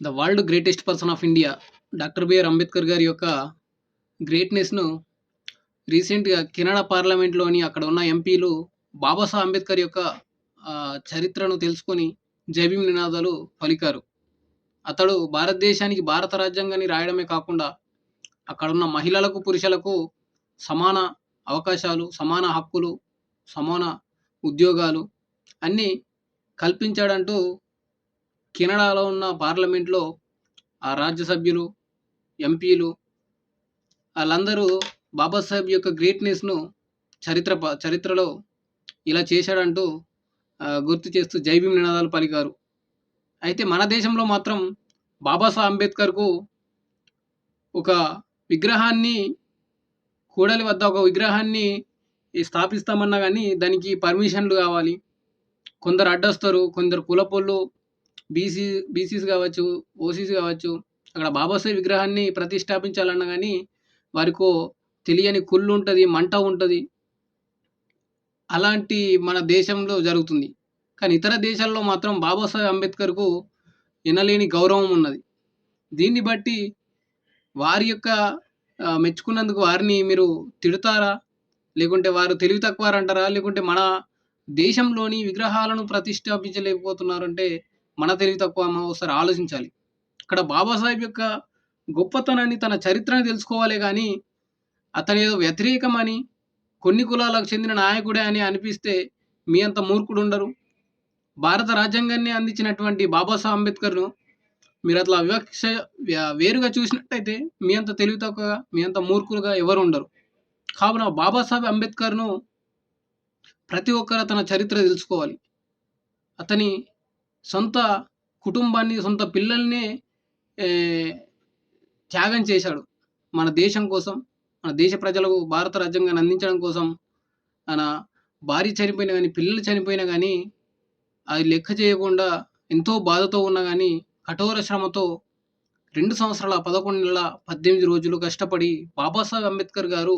The world greatest person of India doctor B R Ambedkar గారి యొక్క గ్రేట్నెస్ను రీసెంట్గా Canada పార్లమెంట్లోని అక్కడ ఉన్న ఎంపీలు బాబాసాహెబ్ అంబేద్కర్ యొక్క చరిత్రను తెలుసుకొని జైభీం నినాదాలు పలికారు. అతడు భారతదేశానికి భారత రాజ్యాంగాన్ని రాయడమే కాకుండా అక్కడ ఉన్న మహిళలకు పురుషులకు సమాన అవకాశాలు సమాన హక్కులు సమాన ఉద్యోగాలు అన్నీ కల్పించాడంటూ కెనడాలో ఉన్న పార్లమెంట్లో ఆ రాజ్యసభ్యులు ఎంపీలు వాళ్ళందరూ బాబాసాహెబ్ యొక్క గ్రేట్నెస్ను చరిత్ర ప- చరిత్రలో ఇలా చేశాడంటూ గుర్తు చేస్తూ జైభీం నినాదాలు పలికారు. అయితే మన దేశంలో మాత్రం బాబాసాహెబ్ అంబేద్కర్కు ఒక విగ్రహాన్ని కూడలి వద్ద ఒక విగ్రహాన్ని స్థాపిస్తామన్నా కానీ దానికి పర్మిషన్లు కావాలి. కొందరు అడ్డొస్తారు కొందరు కులపోళ్ళు బీసీ బీసీస్ కావచ్చు ఓసీస్ కావచ్చు అక్కడ బాబాసాహెబ్ విగ్రహాన్ని ప్రతిష్టాపించాలన్నా కానీ వారికో తెలియని కుళ్ళు ఉంటుంది మంట ఉంటుంది. అలాంటి మన దేశంలో జరుగుతుంది. కానీ ఇతర దేశాల్లో మాత్రం బాబాసాహెబ్ అంబేద్కర్కు వినలేని గౌరవం ఉన్నది. దీన్ని బట్టి వారి యొక్క మెచ్చుకున్నందుకు వారిని మీరు తిడతారా? లేకుంటే వారు తెలివి తక్కువ అంటారా లేకుంటే మన దేశంలోని విగ్రహాలను ప్రతిష్టాపించలేకపోతున్నారంటే మన తెలివి తక్కువ మనం ఒకసారి ఆలోచించాలి. ఇక్కడ బాబాసాహెబ్ యొక్క గొప్పతనాన్ని తన చరిత్రను తెలుసుకోవాలి కానీ అతని ఏదో వ్యతిరేకమని కొన్ని కులాలకు చెందిన నాయకుడే అని అనిపిస్తే మీ అంత మూర్ఖుడు ఉండరు. భారత రాజ్యాంగాన్ని అందించినటువంటి బాబాసాహెబ్ అంబేద్కర్ను మీరు అట్లా వివక్ష వేరుగా చూసినట్టయితే మీ అంత తెలివి తక్కువగా మీ అంత మూర్ఖులుగా ఎవరు ఉండరు. కావున బాబాసాహెబ్ అంబేద్కర్ను ప్రతి ఒక్కరు తన చరిత్ర తెలుసుకోవాలి. అతని సొంత కుటుంబాన్ని సొంత పిల్లల్ని త్యాగం చేశాడు. మన దేశం కోసం మన దేశ ప్రజలకు భారత రాజ్యాంగాన్ని అందించడం కోసం ఆయన భార్య చనిపోయినా కానీ పిల్లలు చనిపోయినా కానీ అది లెక్క చేయకుండా ఎంతో బాధతో ఉన్నా కానీ కఠోర శ్రమతో రెండు సంవత్సరాల పదకొండు నెలల పద్దెనిమిది రోజులు కష్టపడి బాబాసాహెబ్ అంబేద్కర్ గారు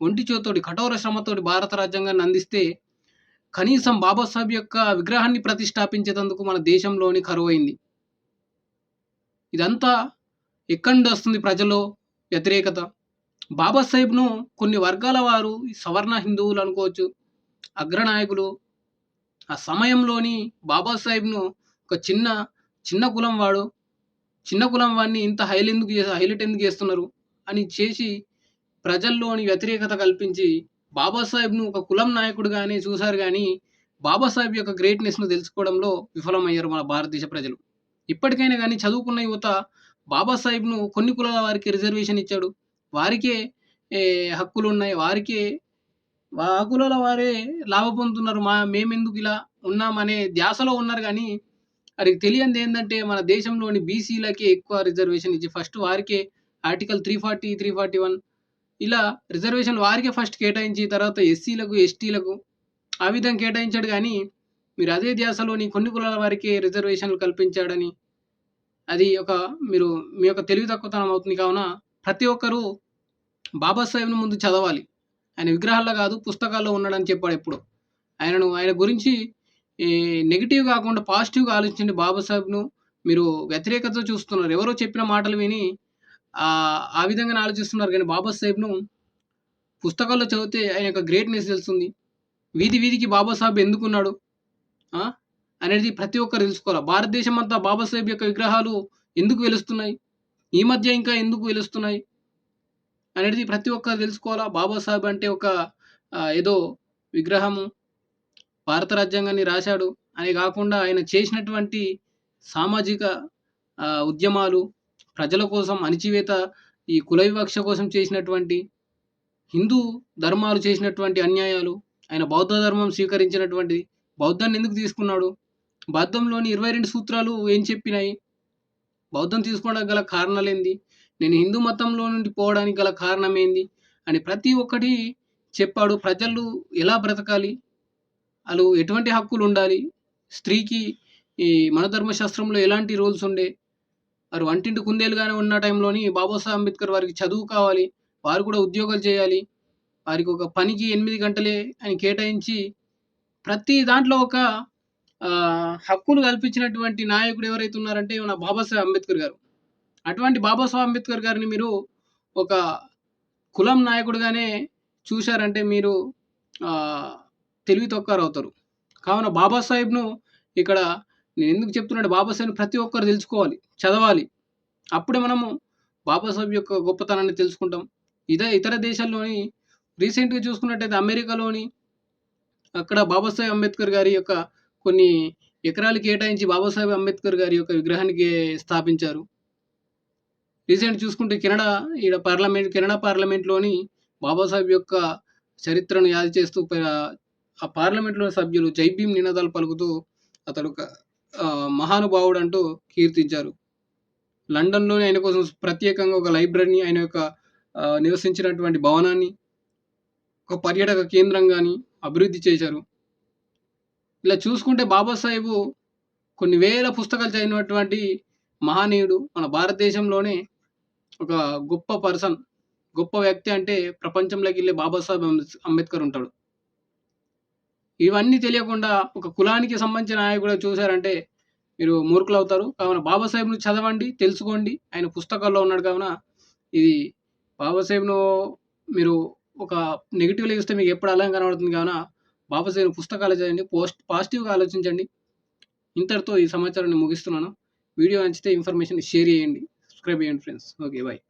ఒంటి చేతోటి కఠోర శ్రమతోటి భారత రాజ్యాంగాన్ని అందిస్తే కనీసం బాబాసాహెబ్ యొక్క విగ్రహాన్ని ప్రతిష్టాపించేందుకు మన దేశంలోని కరువైంది. ఇదంతా ఎక్కడి నుండి వస్తుంది ప్రజల్లో వ్యతిరేకత? బాబాసాహెబ్ను కొన్ని వర్గాల వారు సవర్ణ హిందువులు అనుకోవచ్చు అగ్రనాయకులు. ఆ సమయంలోని బాబాసాహెబ్ను ఒక చిన్న చిన్న కులం వాడు. చిన్న కులం వాడిని ఇంత హైలెందుకు ఎందుకు హైలైట్ ఎందుకు చేస్తున్నారు అని చేసి ప్రజల్లోని వ్యతిరేకత కల్పించి బాబాసాహెబ్ను ఒక కులం నాయకుడుగానే చూశారు కానీ బాబాసాహెబ్ యొక్క గ్రేట్నెస్ను తెలుసుకోవడంలో విఫలమయ్యారు మన భారతదేశ ప్రజలు. ఇప్పటికైనా కానీ చదువుకున్న యువత బాబాసాహెబ్ను కొన్ని కులాల వారికి రిజర్వేషన్ ఇచ్చాడు. వారికే హక్కులు ఉన్నాయి వారికే వా ఆ కులాల వారే లాభ పొందుతున్నారు. మా మేమెందుకు ఇలా ఉన్నామనే ధ్యాసలో ఉన్నారు కానీ వారికి తెలియంది ఏంటంటే మన దేశంలోని బీసీలకే ఎక్కువ రిజర్వేషన్ ఇచ్చి ఫస్ట్ వారికే article three forty three forty one ఇలా రిజర్వేషన్ వారికే ఫస్ట్ కేటాయించి తర్వాత ఎస్సీలకు ఎస్టీలకు ఆ విధంగా కేటాయించాడు కానీ మీరు అదే ధ్యాసలోని కొన్ని కులాల వారికే రిజర్వేషన్లు కల్పించాడని అది ఒక మీరు మీ యొక్క తెలివి తక్కువతనం అవుతుంది కావున ప్రతి ఒక్కరూ బాబాసాహెబ్ను ముందు చదవాలి. ఆయన విగ్రహాల్లో కాదు పుస్తకాల్లో ఉన్నాడని చెప్పాడు ఎప్పుడు. ఆయనను ఆయన గురించి ఈ నెగిటివ్ కాకుండా పాజిటివ్గా ఆలోచించండి బాబాసాహెబ్ను మీరు వ్యతిరేకత చూస్తున్నారు. ఎవరో చెప్పిన మాటలు విని ఆ విధంగానే ఆలోచిస్తున్నారు. కానీ బాబాసాహెబ్ను పుస్తకాల్లో చదివితే ఆయన యొక్క గ్రేట్నెస్ తెలుస్తుంది. వీధి వీధికి బాబా సాహెబ్ ఎందుకున్నాడు? అనేది ప్రతి ఒక్కరు తెలుసుకోవాలి. భారతదేశం అంతా బాబాసాహెబ్ యొక్క విగ్రహాలు ఎందుకు వెలుస్తున్నాయి? ఈ మధ్య ఇంకా ఎందుకు వెలుస్తున్నాయి? అనేది ప్రతి ఒక్కరు తెలుసుకోవాలా? బాబాసాహెబ్ అంటే ఒక ఏదో విగ్రహము భారత రాజ్యాంగాన్ని రాశాడు. అని కాకుండా ఆయన చేసినటువంటి సామాజిక ఉద్యమాలు ప్రజల కోసం అణిచివేత ఈ కుల వివక్ష కోసం చేసినటువంటి హిందూ ధర్మాలు చేసినటువంటి అన్యాయాలు ఆయన బౌద్ధ ధర్మం స్వీకరించినటువంటి బౌద్ధాన్ని ఎందుకు తీసుకున్నాడు? బౌద్ధంలోని ఇరవై రెండు సూత్రాలు ఏం చెప్పినాయి? బౌద్ధం తీసుకోవడానికి గల కారణాలు ఏంది నేను హిందూ మతంలో నుండి పోవడానికి గల కారణం ఏంది అని ప్రతి ఒక్కటి చెప్పాడు. ప్రజలు ఎలా బ్రతకాలి? వాళ్ళు ఎటువంటి హక్కులు ఉండాలి? స్త్రీకి ఈ మన ధర్మశాస్త్రంలో ఎలాంటి రూల్స్ ఉండే? వారు వంటింటి కుందేలుగానే ఉన్న టైంలోని బాబాసాహెబ్ అంబేద్కర్ వారికి చదువు కావాలి వారు కూడా ఉద్యోగాలు చేయాలి వారికి ఒక పనికి ఎనిమిది గంటలే అని కేటాయించి ప్రతి దాంట్లో ఒక హక్కులు కల్పించినటువంటి నాయకుడు ఎవరైతే ఉన్నారంటే మన బాబాసాహెబ్ అంబేద్కర్ గారు. అటువంటి బాబాసాహెబ్ అంబేద్కర్ గారిని మీరు ఒక కులం నాయకుడుగానే చూశారంటే మీరు తెలివి తెలివి అవుతారు కావున బాబాసాహెబ్‌ను ఇక్కడ నేను ఎందుకు చెప్తున్నాడు బాబాసాహెబ్‌ని ప్రతి ఒక్కరు తెలుసుకోవాలి, చదవాలి. అప్పుడే మనము బాబాసాహెబ్ యొక్క గొప్పతనాన్ని తెలుసుకుంటాం. ఇదే ఇతర దేశాల్లోని రీసెంట్‌గా చూసుకున్నట్టయితే అమెరికాలోని అక్కడ బాబాసాహెబ్ అంబేద్కర్ గారి యొక్క కొన్ని ఎకరాలు కేటాయించి బాబాసాహెబ్ అంబేద్కర్ గారి యొక్క విగ్రహానికి స్థాపించారు. రీసెంట్ చూసుకుంటే కెనడా ఈడ పార్లమెంట్ కెనడా పార్లమెంట్‌లోని బాబాసాహెబ్ యొక్క చరిత్రను యాది చేస్తూ ఆ పార్లమెంట్‌లోని సభ్యులు జైభీం నినాదాలు పలుకుతూ అతడు మహానుభావుడు అంటూ కీర్తించారు. లండన్లోనే ఆయన కోసం ప్రత్యేకంగా ఒక లైబ్రరీని ఆయన యొక్క నివసించినటువంటి భవనాన్ని ఒక పర్యాటక కేంద్రంగాని అభివృద్ధి చేశారు. ఇలా చూసుకుంటే బాబాసాహెబు కొన్ని వేల పుస్తకాలు చదివినటువంటి మహనీయుడు. మన భారతదేశంలోనే ఒక గొప్ప పర్సన్, గొప్ప వ్యక్తి అంటే ప్రపంచంలోకి వెళ్ళే బాబాసాహెబ్ అంబేద్కర్ ఉంటాడు. ఇవన్నీ తెలియకుండా ఒక కులానికి సంబంధించిన నాయకుడు చూశారంటే మీరు మూర్ఖులవుతారు. కావున బాబాసాహెబ్ను చదవండి, తెలుసుకోండి. ఆయన పుస్తకాల్లో ఉన్నాడు కావున ఇది బాబాసాహెబ్‌ను మీరు ఒక నెగెటివ్‌లో చూస్తే మీకు ఎప్పుడు అలాగే కనబడుతుంది కావున బాబాసాహెబ్ పుస్తకాలు చదవండి. పోస్ట్ పాజిటివ్‌గా ఆలోచించండి. ఇంతటితో ఈ సమాచారాన్ని ముగిస్తున్నాను. వీడియో నచ్చితే ఇన్ఫర్మేషన్ షేర్ చేయండి. సబ్స్క్రైబ్ చేయండి ఫ్రెండ్స్. ఓకే. బాయ్